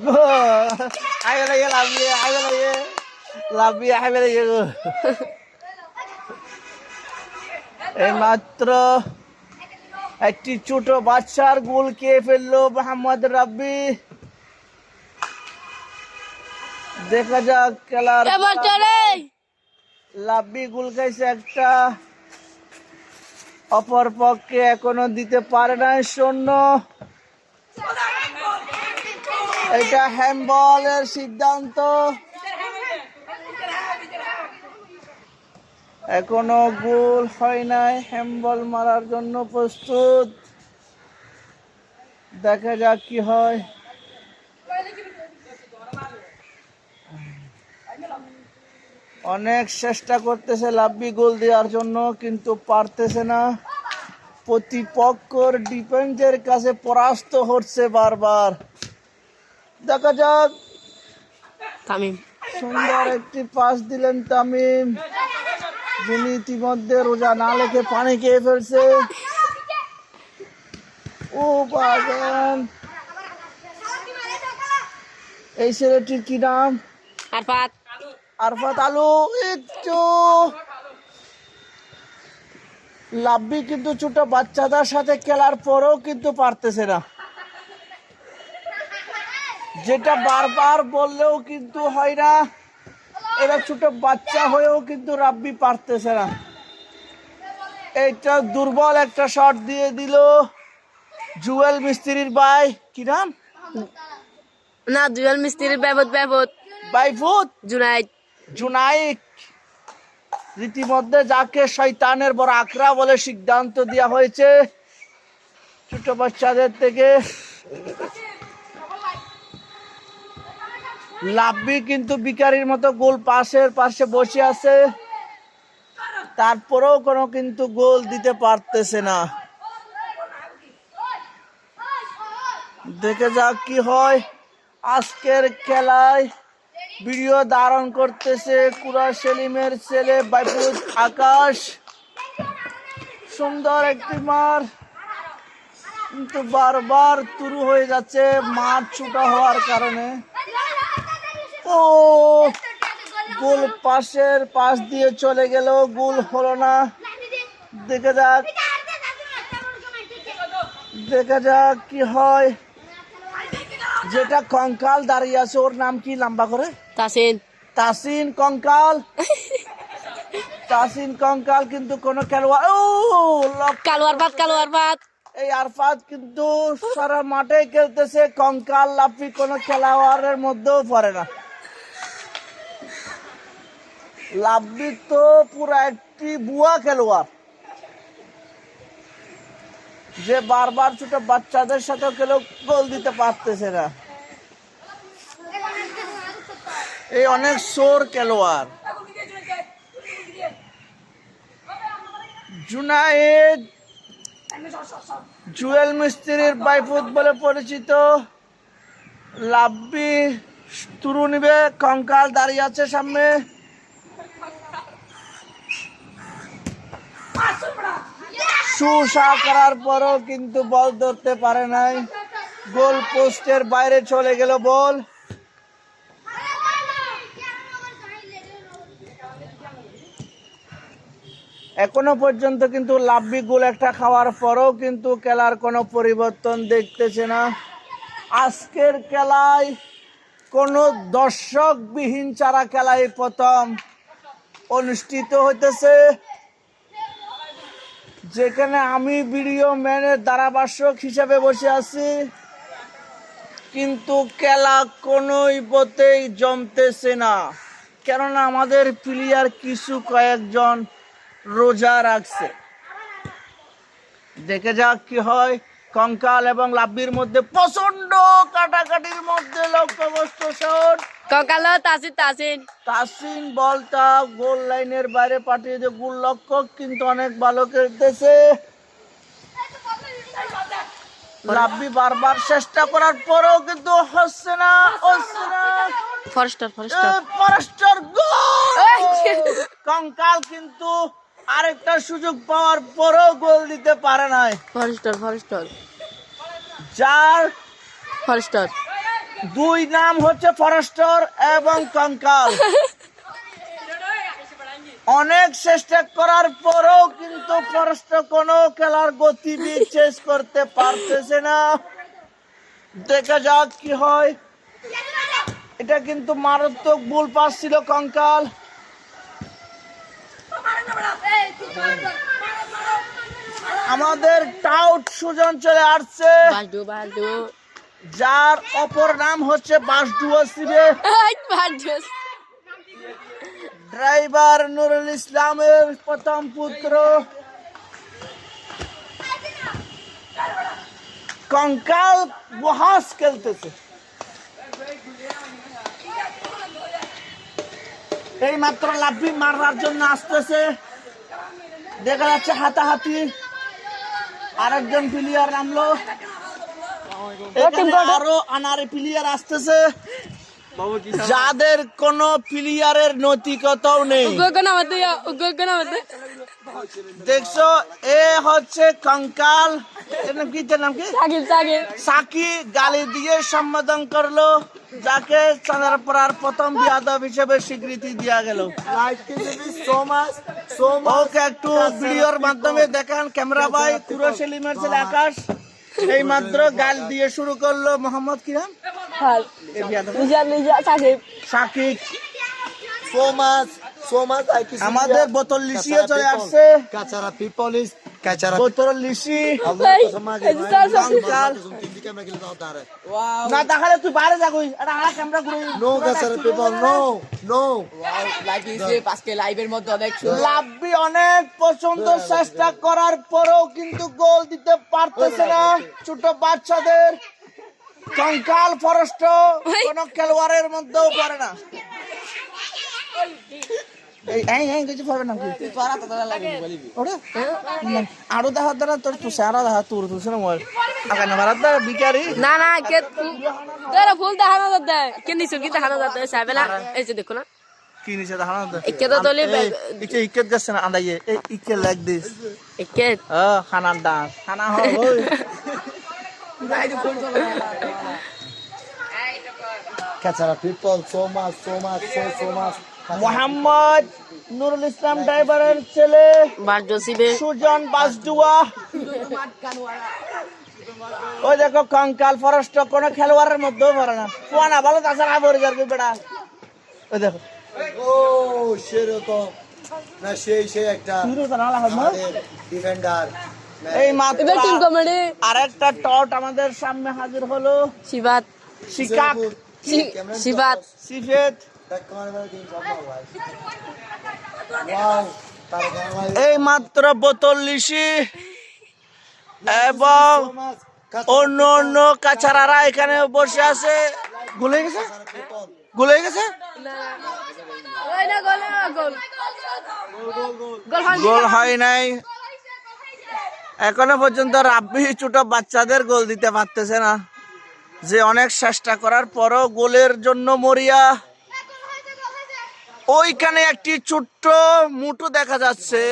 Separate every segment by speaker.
Speaker 1: গো মাত্র একটি ছোট বাচ্চার গোল কে ফেলল মোহাম্মদ রাব্বি দেখা যাক খেলার লাব্বি গোল খাইছে একটা অপর পক্ষে এখনও দিতে পারে না শূন্য এটা হ্যান্ডবলের সিদ্ধান্ত। এখনও গোল হয় নাই, হ্যান্ডবল মারার জন্য প্রস্তুত। দেখা যাক কি হয়। অনেক চেষ্টা করতেছে লাভবি গোল দেওয়ার জন্য, কিন্তু পারতেছে না। প্রতিপক্ষর ডিফেন্সের কাছে পরাস্ত হচ্ছে বারবার। দেখা যাক।
Speaker 2: তামিম।
Speaker 1: সুন্দর একটি পাস দিলেন তামিম যিনি ইতিমধ্যে রোজা না লেখে পানি খেয়ে ফেলছে। ও বাগান। এই ছেলেটির কি নাম? আরফাত। আলু। একটু। লাভবি কিন্তু ছোট বাচ্চাদের সাথে খেলার পরেও কিন্তু পারতেছে না। যেটা বারবার বললেও কিন্তু হয় না। এরা ছোট বাচ্চা হয়েও কিন্তু রাব্বি পারতেছে না। এইটা দুর্বল একটা শট দিয়ে দিল। জুয়েল মিস্ত্রির ভাই। কি নাম?
Speaker 2: না জুয়েল মিস্ত্রির ব্যাবত ব্যাবত।
Speaker 1: বাইফুত?
Speaker 2: জুনাইদ।
Speaker 1: জুনাইক রীতিমধ্যে যাকে শয়তানের বড় আকরা বলে সিদ্ধান্ত দেওয়া হয়েছে। ছোট বাচ্চাদের থেকে লাভবি কিন্তু বিকারির মতো গোল পাশের পাশে বসে আছে। তারপরেও কোনো কিন্তু গোল দিতে পারতেছে না। দেখে যাক কি হয়। আজকের খেলায় ভিডিও ধারণ করতেছে কুরা সেলিমের ছেলে বাইপুর আকাশ। সুন্দর একটি মার। কিন্তু বারবার তুরু হয়ে যাচ্ছে মাঠ ছুটা হওয়ার কারণে। ও গোল পাশের পাশ দিয়ে চলে গেল গোল হলো না। দেখে যাক। দেখা যাক কি হয়। যেটা কঙ্কাল দাঁড়িয়ে আছে ওর নাম কি লম্বা করে?
Speaker 2: তাসিন।
Speaker 1: তাসিন কঙ্কাল। তাসিন কঙ্কাল কিন্তু কোন খেলোয়াড় ও
Speaker 2: কালোয়ার পাত কালোয়ার পাত
Speaker 1: এই আরফাত কিন্তু সারা মাঠে খেলতেছে। কঙ্কাল লাফি কোন খেলোয়াড়ের মধ্যেও পড়ে না। লাভবি তো পুরো একটি বুয়া খেলোয়াড়। যে বারবার ছোট বাচ্চাদের সাথে খেলে গোল দিতে পারতেছে না। এই অনেক সোর খেলোয়াড়। জুনায়েদ জুয়েল মিস্ত্রির বাইফুত বলে পরিচিত। লাভবি তুরু নিবে কঙ্কাল দাঁড়িয়ে আছে সামনে। সুসা করার পরও কিন্তু বল ধরতে পারে নাই। গোল পোস্টের বাইরে চলে গেল বল। এখনও পর্যন্ত কিন্তু লাভবি গোল একটা খাওয়ার পরও কিন্তু খেলার কোনো পরিবর্তন দেখতেছে না। আজকের খেলায় কোনো দর্শকবিহীন চারা খেলায় প্রথম অনুষ্ঠিত হইতেছে। যেখানে আমি ভিডিও ম্যানের ধারাভাষ্যক হিসাবে বসে আছি, কিন্তু খেলা কোনোই পথেই জমতেছে না। কেননা আমাদের প্লেয়ার কিছু কয়েকজন রোজা রাখছে। দেখে যাক কি হয়। কঙ্কাল এবং লাব্বির মধ্যে প্রচণ্ড কাটাকাটির মধ্যে লক্ষ্যবস্তু শট
Speaker 2: কঙ্কাল তাসিন তাসিন।
Speaker 1: তাসিন বলটা গোল লাইনের বাইরে পাঠিয়ে দিয়ে গোল লক্ষ্য কিন্তু অনেক ভালো খেলতেছে লাব্বি বারবার চেষ্টা করার পরেও কিন্তু হচ্ছে না হচ্ছে না।
Speaker 2: Forster Forster.
Speaker 1: পরস্টার
Speaker 2: এই!
Speaker 1: কঙ্কাল কিন্তু আরেকটা সুযোগ পাওয়ার পরেও গোল দিতে পারে নাই।
Speaker 2: Forester forester.
Speaker 1: যার
Speaker 2: ফরেস্টার।
Speaker 1: দুই নাম হচ্ছে ফরেস্টর এবং কঙ্কাল। অনেক চেষ্টা করার পরেও কিন্তু ফরেস্টর কোনো খেলার গতিবিধ শেষ করতে পারতেছে না। দেখা যাক কি হয়। এটা কিন্তু মারাত্মক ভুল পাস ছিল কঙ্কাল। আমাদের টাউট সুজন চলে আসছে। যার অপর নাম হচ্ছে বাসডুয়া সিবে ড্রাইভার নুরুল ইসলামের প্রথম পুত্র। কঙ্কাল বহাস খেলতেছে। এই মাত্র লাভি মারার জন্য আসতেছে। দেখা যাচ্ছে হাতাহাতি। আরেকজন প্লেয়ার নামলো। আরও আনারে প্লেয়ার আসতেছে। যাদের কোনো প্লেয়ারের নৈতিকতাও নেই। দেখছ এ হচ্ছে কঙ্কাল। কি? নাম কি?
Speaker 2: সাকিব সাকিব।
Speaker 1: সাকি গালি দিয়ে সম্বোধন করল যাকে চাঁদারপাড়ার প্রথম বিয়াদব হিসেবে স্বীকৃতি দেওয়া গেল। ওকে একটু ভিডিওর মাধ্যমে দেখান ক্যামেরা ভাই পুরো সেলিমের ছেলে আকাশ এই মাত্র গাল দিয়ে শুরু করল মোহাম্মদ কিরাম
Speaker 2: সাকিব
Speaker 1: আমাদের বোতল লিসিও চলে আসছে
Speaker 3: people is Kachara.
Speaker 1: বোতল লিসি
Speaker 2: এই স্যার
Speaker 1: কঙ্কাল না তাহলে তুই বাইরে যা কই এটা আমার ক্যামেরা ঘুরে
Speaker 3: No Kachara people, no, no.
Speaker 4: আজকে লাইভের মধ্যে অনেক
Speaker 1: লাভবি অনেক পছন্দ চেষ্টা করার পরেও কিন্তু গোল দিতে পারতেছে না ছোট বাচ্চাদের। কঙ্কাল ফরেস্ট কোন খেলোয়াড়ের মধ্যেও পারে না। এই এই এই কিছু পারবে না কি ওরে না, আরও দেখা দ্বারা তোর তো সারা দেখা তোর তো শুনে মোবাইল। আগে না ভারত দ্বারা বিকারি
Speaker 2: না না কে তোরা ফুল দেখানো যাতে কে নিছো কি দেখানো যাতে সাইবেলা এই যে দেখো না।
Speaker 1: কি নিচে দেখা না
Speaker 2: একে তো তলি
Speaker 1: ইকে ইকে গেছে না আন্দাইয়ে এই ইকে লাইক দিস।
Speaker 2: একে।
Speaker 1: ও খানার ডান্স খানা
Speaker 3: Kachara people, so much, so much, so so much.
Speaker 1: Mohammad Nurul Islam ড্রাইভারের ছেলে সুজন বাসডুয়া। ওই দেখো কঙ্কাল ফরেস্ট কোন খেলোয়াড়ের মধ্যেও পারে না। পোয়ানা ভালো তাছাড়া যাবে বেড়া? ওই দেখো।
Speaker 3: Oh, সেরকম। না সেই সেই একটা ডিফেন্ডার
Speaker 1: এই মাত্র আরেকটা টট আমাদের সামনে হাজির হলো
Speaker 2: শিবাত।
Speaker 1: শিকাক।
Speaker 2: শিবাত।
Speaker 1: সিফেত এই মাত্র বোতল লিসি এবং অন্য অন্য কাছারারা এখানে বসে আছে। গুলে গেছে? গুলে গেছে?
Speaker 2: গোল গোল। গোল হয়
Speaker 1: গোল হয় নাই। এখনও পর্যন্ত রাব্বি ছোট বাচ্চাদের গোল দিতে পারতেছে না। যে অনেক চেষ্টা করার পরও গোলের জন্য মরিয়া। ওইখানে একটি ছোট্ট মুটু দেখা যাচ্ছে।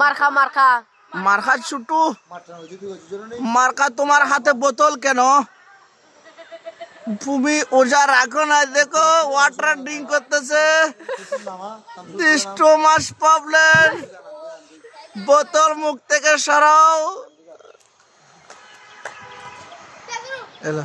Speaker 2: মারখা। মারখা
Speaker 1: মার্কা ছুটু মার্কা তোমার হাতে বোতল কেন? তুমি ওজা রাখো না দেখো ওয়াটার ড্রিঙ্ক করতেছে। স্টোমাস প্রবলেম বোতল মুখ থেকে সরাও। এলো।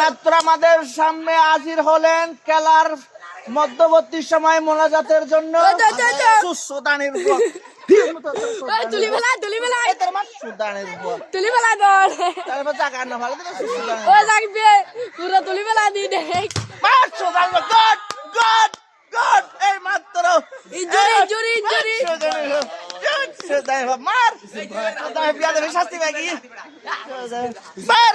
Speaker 1: মাত্র আমাদের সামনে হাজির হলেন কেলার মধ্যবর্তী সময় মোনাজাতের জন্য সুদানির মার।